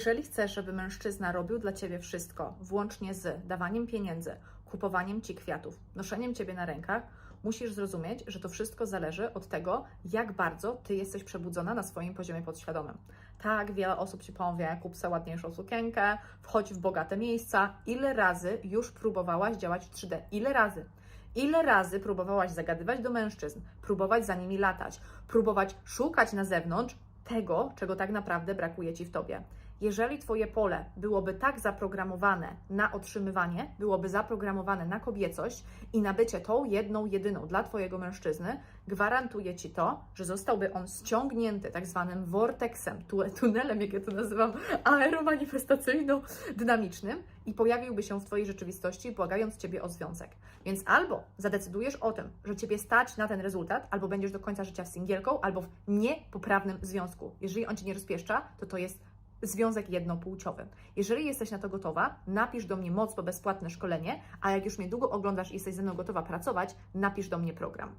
Jeżeli chcesz, żeby mężczyzna robił dla ciebie wszystko, włącznie z dawaniem pieniędzy, kupowaniem ci kwiatów, noszeniem ciebie na rękach, musisz zrozumieć, że to wszystko zależy od tego, jak bardzo ty jesteś przebudzona na swoim poziomie podświadomym. Tak, wiele osób ci powie, kup sobie ładniejszą sukienkę, wchodź w bogate miejsca. Ile razy już próbowałaś działać w 3D? Ile razy? Ile razy próbowałaś zagadywać do mężczyzn, próbować za nimi latać, próbować szukać na zewnątrz tego, czego tak naprawdę brakuje ci w tobie? Jeżeli Twoje pole byłoby tak zaprogramowane na otrzymywanie, byłoby zaprogramowane na kobiecość i na bycie tą jedną, jedyną dla Twojego mężczyzny, gwarantuję Ci to, że zostałby on ściągnięty tak zwanym vortexem, tu- tunelem, jak ja to nazywam, aeromanifestacyjno-dynamicznym i pojawiłby się w Twojej rzeczywistości, błagając Ciebie o związek. Więc albo zadecydujesz o tym, że Ciebie stać na ten rezultat, albo będziesz do końca życia singielką, albo w niepoprawnym związku. Jeżeli on Cię nie rozpieszcza, to to jest związek jednopłciowy. Jeżeli jesteś na to gotowa, napisz do mnie mocno bezpłatne szkolenie, a jak już mnie długo oglądasz i jesteś ze mną gotowa pracować, napisz do mnie program.